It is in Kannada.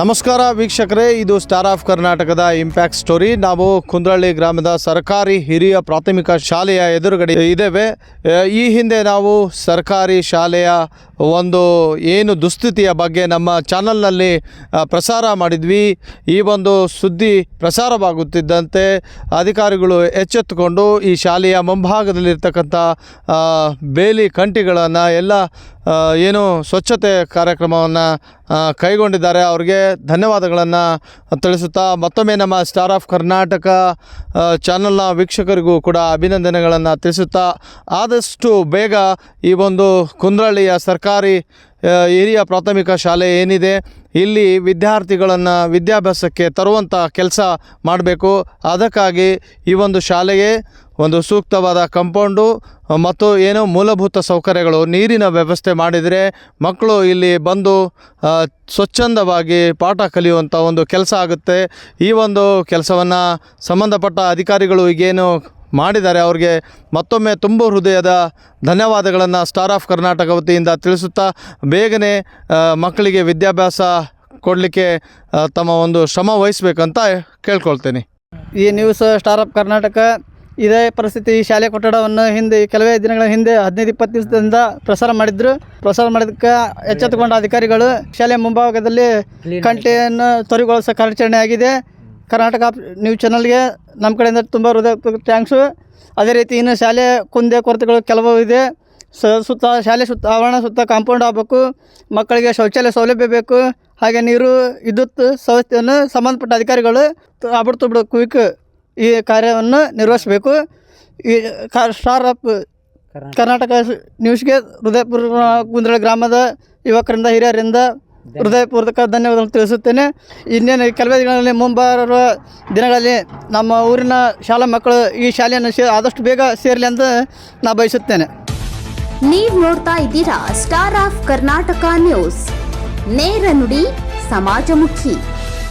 ನಮಸ್ಕಾರ ವೀಕ್ಷಕರೇ, ಇದು ಸ್ಟಾರ್ ಆಫ್ ಕರ್ನಾಟಕದ ಇಂಪ್ಯಾಕ್ಟ್ ಸ್ಟೋರಿ ನಾವು ಕುಂದ್ರಳ್ಳಿ ಗ್ರಾಮದ ಸರ್ಕಾರಿ ಹಿರಿಯ ಪ್ರಾಥಮಿಕ ಶಾಲೆಯ ಎದುರುಗಡೆ ಇದ್ದೇವೆ. ಈ ಹಿಂದೆ ನಾವು ಸರ್ಕಾರಿ ಶಾಲೆಯ ಒಂದು ಏನು ದುಸ್ಥಿತಿಯ ಬಗ್ಗೆ ನಮ್ಮ ಚಾನಲ್ನಲ್ಲಿ ಪ್ರಸಾರ ಮಾಡಿದ್ವಿ. ಈ ಒಂದು ಸುದ್ದಿ ಪ್ರಸಾರವಾಗುತ್ತಿದ್ದಂತೆ ಅಧಿಕಾರಿಗಳು ಎಚ್ಚೆತ್ತುಕೊಂಡು ಈ ಶಾಲೆಯ ಮುಂಭಾಗದಲ್ಲಿರ್ತಕ್ಕಂಥ ಬೇಲಿ ಕಂಟಿಗಳನ್ನು ಎಲ್ಲ ಏನು ಸ್ವಚ್ಛತೆ ಕಾರ್ಯಕ್ರಮವನ್ನು ಕೈಗೊಂಡಿದ್ದಾರೆ. ಅವ್ರಿಗೆ ಧನ್ಯವಾದಗಳನ್ನು ತಿಳಿಸುತ್ತಾ ಮತ್ತೊಮ್ಮೆ ನಮ್ಮ ಸ್ಟಾರ್ ಆಫ್ ಕರ್ನಾಟಕ ಚಾನಲ್ನ ವೀಕ್ಷಕರಿಗೂ ಕೂಡ ಅಭಿನಂದನೆಗಳನ್ನು ತಿಳಿಸುತ್ತಾ ಆದಷ್ಟು ಬೇಗ ಈ ಒಂದು ಕುಂದ್ರಳ್ಳಿಯ ಸರ್ಕಾರಿ ಹಿರಿಯ ಪ್ರಾಥಮಿಕ ಶಾಲೆ ಏನಿದೆ ಇಲ್ಲಿ ವಿದ್ಯಾರ್ಥಿಗಳನ್ನು ವಿದ್ಯಾಭ್ಯಾಸಕ್ಕೆ ತರುವಂಥ ಕೆಲಸ ಮಾಡಬೇಕು. ಅದಕ್ಕಾಗಿ ಈ ಒಂದು ಶಾಲೆಗೆ ಒಂದು ಸೂಕ್ತವಾದ ಕಂಪೌಂಡು ಮತ್ತು ಏನು ಮೂಲಭೂತ ಸೌಕರ್ಯಗಳು, ನೀರಿನ ವ್ಯವಸ್ಥೆ ಮಾಡಿದರೆ ಮಕ್ಕಳು ಇಲ್ಲಿ ಬಂದು ಸ್ವಚ್ಛಂದವಾಗಿ ಪಾಠ ಕಲಿಯುವಂಥ ಒಂದು ಕೆಲಸ ಆಗುತ್ತೆ. ಈ ಒಂದು ಕೆಲಸವನ್ನು ಸಂಬಂಧಪಟ್ಟ ಅಧಿಕಾರಿಗಳು ಈಗೇನು ಮಾಡಿದ್ದಾರೆ ಅವ್ರಿಗೆ ಮತ್ತೊಮ್ಮೆ ತುಂಬ ಹೃದಯದ ಧನ್ಯವಾದಗಳನ್ನು ಸ್ಟಾರ್ ಆಫ್ ಕರ್ನಾಟಕ ವತಿಯಿಂದ ತಿಳಿಸುತ್ತಾ, ಬೇಗನೆ ಮಕ್ಕಳಿಗೆ ವಿದ್ಯಾಭ್ಯಾಸ ಕೊಡಲಿಕ್ಕೆ ತಮ್ಮ ಒಂದು ಶ್ರಮ ವಹಿಸಬೇಕಂತ ಕೇಳ್ಕೊಳ್ತೇನೆ. ಈ ನ್ಯೂಸ್ ಸ್ಟಾರ್ ಆಫ್ ಕರ್ನಾಟಕ ಇದೇ ಪರಿಸ್ಥಿತಿ ಈ ಶಾಲೆ ಕಟ್ಟಡವನ್ನು ಹಿಂದೆ ಕೆಲವೇ ದಿನಗಳ ಹಿಂದೆ ಹದಿನೈದು ಇಪ್ಪತ್ತು ದಿವಸದಿಂದ ಪ್ರಸಾರ ಮಾಡಿದ್ರು. ಪ್ರಸಾರ ಮಾಡಿದಕ್ಕೆ ಎಚ್ಚೆತ್ತುಕೊಂಡ ಅಧಿಕಾರಿಗಳು ಶಾಲೆ ಮುಂಭಾಗದಲ್ಲಿ ಕಂಟೆಯನ್ನು ತೊರಿಗೊಳಿಸೋ ಕಾರ್ಯಾಚರಣೆ ಆಗಿದೆ. ಕರ್ನಾಟಕ ನ್ಯೂಸ್ ಚಾನಲ್ಗೆ ನಮ್ಮ ಕಡೆಯಿಂದ ತುಂಬ ಹೃದಯ ಥ್ಯಾಂಕ್ಸು ಅದೇ ರೀತಿ ಇನ್ನು ಶಾಲೆ ಕುಂದೆ ಕೊರತೆಗಳು ಕೆಲವು ಇದೆ. ಸ ಸುತ್ತ ಶಾಲೆ ಸುತ್ತ ಆವರಣ ಸುತ್ತ ಕಾಂಪೌಂಡ್ ಆಗಬೇಕು. ಮಕ್ಕಳಿಗೆ ಶೌಚಾಲಯ ಸೌಲಭ್ಯ ಬೇಕು. ಹಾಗೆ ನೀರು ವಿದ್ಯುತ್ ಸಂಸ್ಥೆಯನ್ನು ಸಂಬಂಧಪಟ್ಟ ಅಧಿಕಾರಿಗಳು ಅಬಡ್ ತುಬಿಡು ಕ್ವಿಕ್ ಈ ಕಾರ್ಯವನ್ನು ನಿರ್ವಹಿಸಬೇಕು. ಈ ಕಾ ಸ್ಟಾರ್ ಆಫ್ ಕರ್ನಾಟಕ. ನ್ಯೂಸ್ಗೆ ಹೃದಯಪೂರ್ವ ಕುಂದ್ರಳ ಗ್ರಾಮದ ಯುವಕರಿಂದ ಹಿರಿಯರಿಂದ ಹೃದಯಪೂರ್ವಕ ಧನ್ಯವಾದಗಳು ತಿಳಿಸುತ್ತೇನೆ. ಇನ್ನೇನು ಕೆಲವೇ ದಿನಗಳಲ್ಲಿ ಮುಂಬರುವ ದಿನಗಳಲ್ಲಿ ನಮ್ಮ ಊರಿನ ಶಾಲಾ ಮಕ್ಕಳು ಈ ಶಾಲೆಯನ್ನು ಸೇ ಆದಷ್ಟು ಬೇಗ ಸೇರಲಿ ಅಂತ ನಾ ಬಯಸುತ್ತೇನೆ. ನೀವು ನೋಡ್ತಾ ಇದ್ದೀರಾ ಸ್ಟಾರ್ ಆಫ್ ಕರ್ನಾಟಕ ನ್ಯೂಸ್. ನೇರ ನುಡಿ ಸಮಾಜಮುಖಿ